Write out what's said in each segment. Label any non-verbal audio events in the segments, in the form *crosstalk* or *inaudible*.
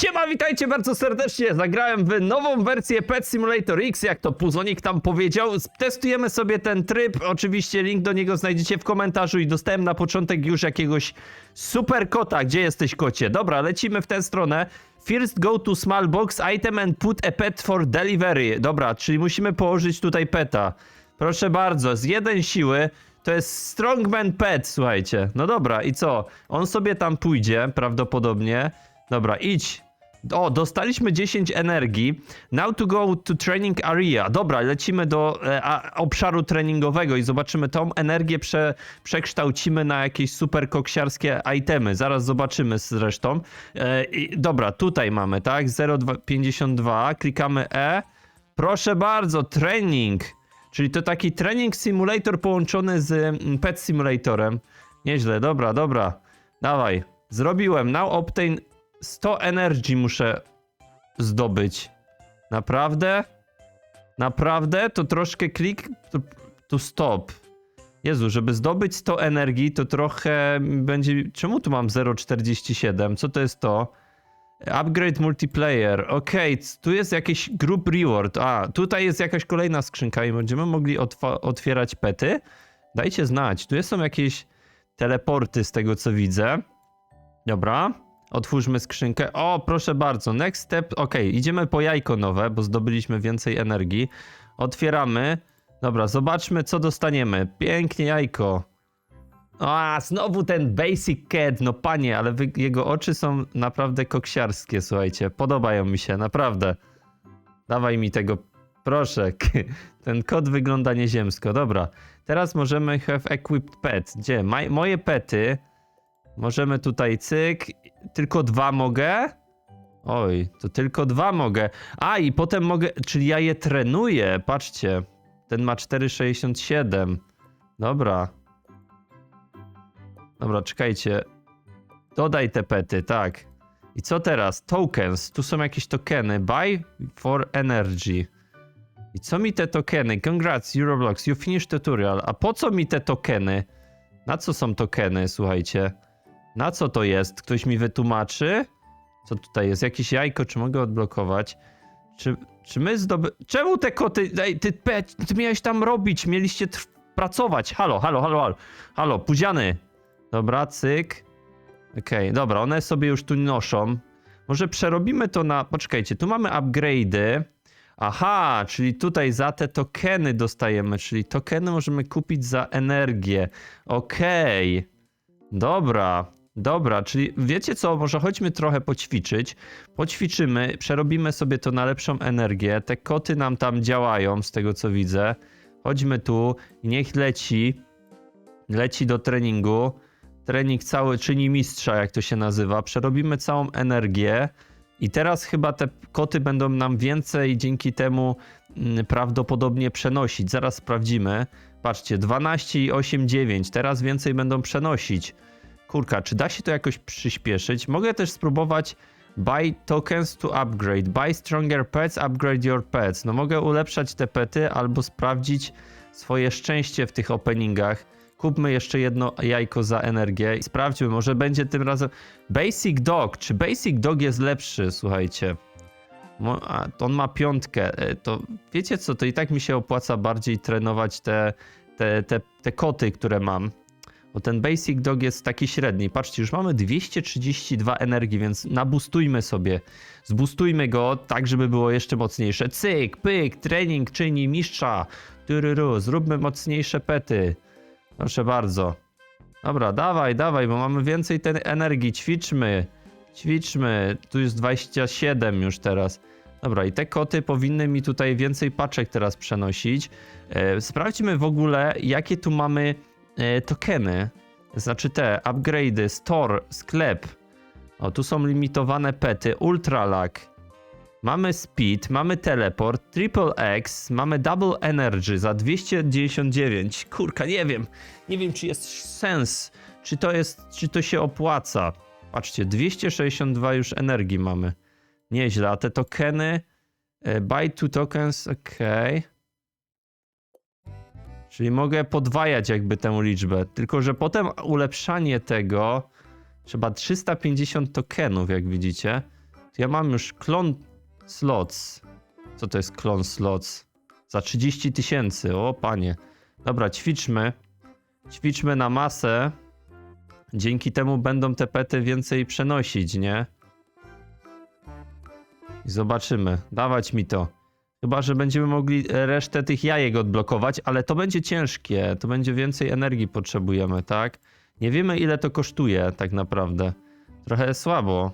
Siema, witajcie bardzo serdecznie. Zagrałem w nową wersję Pet Simulator X, jak to Puzonik tam powiedział. Testujemy sobie ten tryb. Oczywiście link do niego znajdziecie w komentarzu i dostałem na początek już jakiegoś super kota. Gdzie jesteś, kocie? Dobra, lecimy w tę stronę. First go to small box item and put a pet for delivery. Dobra, czyli musimy położyć tutaj peta. Proszę bardzo, z jeden siły to jest Strongman Pet, słuchajcie. No dobra, i co? On sobie tam pójdzie, prawdopodobnie. Dobra, idź. O, dostaliśmy 10 energii. Now to go to training area. Dobra, lecimy do e, obszaru treningowego i zobaczymy tą energię prze, przekształcimy na jakieś super koksiarskie itemy. Zaraz zobaczymy zresztą. E, i, dobra, tutaj mamy, tak? 0,52. Klikamy E. Proszę bardzo, trening. Czyli to taki trening simulator połączony z mm, pet simulatorem. Nieźle, dobra, dobra. Dawaj. Zrobiłem. Now obtain 100 energy muszę zdobyć. Naprawdę? Naprawdę? To troszkę klik to stop. Jezu, żeby zdobyć 100 energii, to trochę będzie... Czemu tu mam 0,47? Co to jest to? Upgrade multiplayer. Okej, c- tu jest jakiś group reward. A, tutaj jest jakaś kolejna skrzynka i będziemy mogli otwierać pety. Dajcie znać. Tu są jakieś teleporty z tego co widzę. Dobra. Otwórzmy skrzynkę. O, proszę bardzo. Next step. Okej, idziemy po jajko nowe, bo zdobyliśmy więcej energii. Otwieramy. Dobra, zobaczmy co dostaniemy. Pięknie jajko. A, znowu ten basic cat, no panie, ale wy, jego oczy są naprawdę koksiarskie, słuchajcie. Podobają mi się, naprawdę. Dawaj mi tego, proszę. *laughs* Ten kot wygląda nieziemsko. Dobra, teraz możemy have equipped pet. Gdzie? Maj, moje pety. Możemy tutaj cyk. Tylko dwa mogę? Oj, to tylko dwa mogę. A, i potem mogę, czyli ja je trenuję, patrzcie. Ten ma 4,67. Dobra. Dobra, czekajcie. Dodaj te pety, tak. I co teraz? Tokens. Tu są jakieś tokeny. Buy for energy. I co mi te tokeny? Congrats, Euroblox, you finished tutorial. A po co mi te tokeny? Na co są tokeny, słuchajcie? Na co to jest? Ktoś mi wytłumaczy? Co tutaj jest? Jakieś jajko, czy mogę odblokować? Czy, czy my zdoby... Czemu te koty... Ej, ty, ty miałeś tam robić, mieliście pracować. Halo, halo, halo, halo. Halo, pudziany. Dobra, cyk. Okej, dobra, one sobie już tu noszą. Może przerobimy to na... Poczekajcie, tu mamy upgrade'y. Aha, czyli tutaj za te tokeny dostajemy, czyli tokeny możemy kupić za energię. Okej. Dobra, dobra, czyli wiecie co, może chodźmy trochę poćwiczyć. Poćwiczymy, przerobimy sobie to na lepszą energię. Te koty nam tam działają, z tego co widzę. Chodźmy tu niech leci. Leci do treningu. Trening cały czyni mistrza, jak to się nazywa. Przerobimy całą energię. I teraz chyba te koty będą nam więcej dzięki temu mm, prawdopodobnie przenosić. Zaraz sprawdzimy. Patrzcie, 12 i 8, 9. Teraz więcej będą przenosić. Kurka, czy da się to jakoś przyspieszyć? Mogę też spróbować buy tokens to upgrade. Buy stronger pets, upgrade your pets. No mogę ulepszać te pety albo sprawdzić swoje szczęście w tych openingach. Kupmy jeszcze jedno jajko za energię i sprawdźmy, może będzie tym razem Basic Dog. Czy Basic Dog jest lepszy, słuchajcie? A, on ma piątkę. E, To wiecie co, to i tak mi się opłaca bardziej trenować te, te, te, te koty, które mam. Bo ten Basic Dog jest taki średni. Patrzcie, już mamy 232 energii, więc nabustujmy sobie. Zbustujmy go tak, żeby było jeszcze mocniejsze. Cyk, pyk, trening czyni mistrza. Tururu, zróbmy mocniejsze pety. Proszę bardzo. Dobra, dawaj, dawaj, bo mamy więcej tej energii. Ćwiczmy. Ćwiczmy. Tu jest 27 już teraz. Dobra, i te koty powinny mi tutaj więcej paczek teraz przenosić. E, sprawdźmy w ogóle, jakie tu mamy tokeny. Znaczy te, upgrade'y, store, sklep. O, tu są limitowane pety, ultralag. Mamy speed, mamy teleport, triple X, mamy double energy za 299. Kurka, nie wiem. Nie wiem, czy jest sens. Czy to jest, czy to się opłaca. Patrzcie, 262 już energii mamy. Nieźle, a te tokeny... e, Buy two tokens, okej. Czyli mogę podwajać jakby tę liczbę. Tylko, że potem ulepszanie tego trzeba 350 tokenów, jak widzicie. Ja mam już klon slots. Co to jest klon slots? Za 30 tysięcy, o panie. Dobra, ćwiczmy. Ćwiczmy na masę. Dzięki temu będą te pety więcej przenosić, nie? I zobaczymy. Dawać mi to. Chyba, że będziemy mogli resztę tych jajek odblokować, ale to będzie ciężkie. To będzie więcej energii potrzebujemy, tak? Nie wiemy, ile to kosztuje tak naprawdę. Trochę słabo.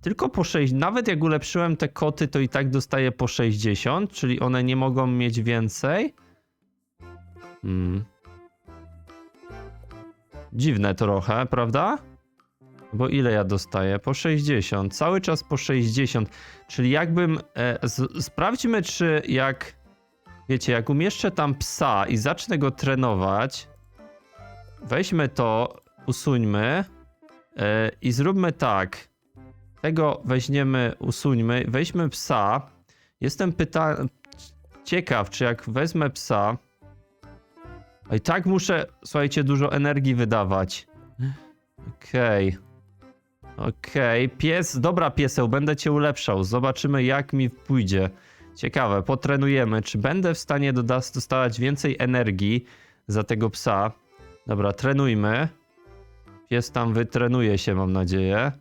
Tylko po 6. Nawet jak ulepszyłem te koty, to i tak dostaję po 60, czyli one nie mogą mieć więcej. Hmm. Dziwne trochę, prawda? Bo ile ja dostaję? Po 60. Cały czas po 60. Czyli jakbym. E, z, sprawdźmy, czy jak. Wiecie, jak umieszczę tam psa i zacznę go trenować. Weźmy to, usuńmy. E, I zróbmy tak. Tego weźmiemy, usuńmy. Weźmy psa. Jestem pyta... ciekaw, czy jak wezmę psa. I tak muszę, słuchajcie, dużo energii wydawać. Okej. Okej, pies, dobra pieseł, będę cię ulepszał. Zobaczymy jak mi pójdzie. Ciekawe, potrenujemy, czy będę w stanie dostawać więcej energii za tego psa. Dobra, trenujmy. Pies tam wytrenuje się, mam nadzieję.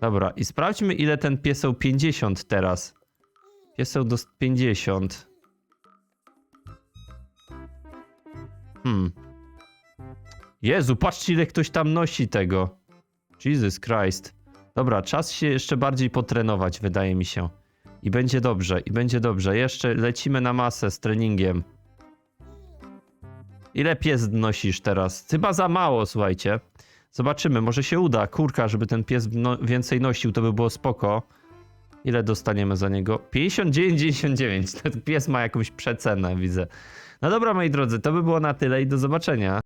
Dobra, i sprawdźmy ile ten pieseł 50 teraz. Pieseł do 50. Hmm. Jezu, patrzcie ile ktoś tam nosi tego. Jesus Christ. Dobra, czas się jeszcze bardziej potrenować, wydaje mi się. I będzie dobrze, i będzie dobrze. Jeszcze lecimy na masę z treningiem. Ile pies nosisz teraz? Chyba za mało, słuchajcie. Zobaczymy, może się uda. Kurka, żeby ten pies no, więcej nosił, to by było spoko. Ile dostaniemy za niego? 59,99. *laughs* Ten pies ma jakąś przecenę, widzę. No dobra, moi drodzy, to by było na tyle i do zobaczenia.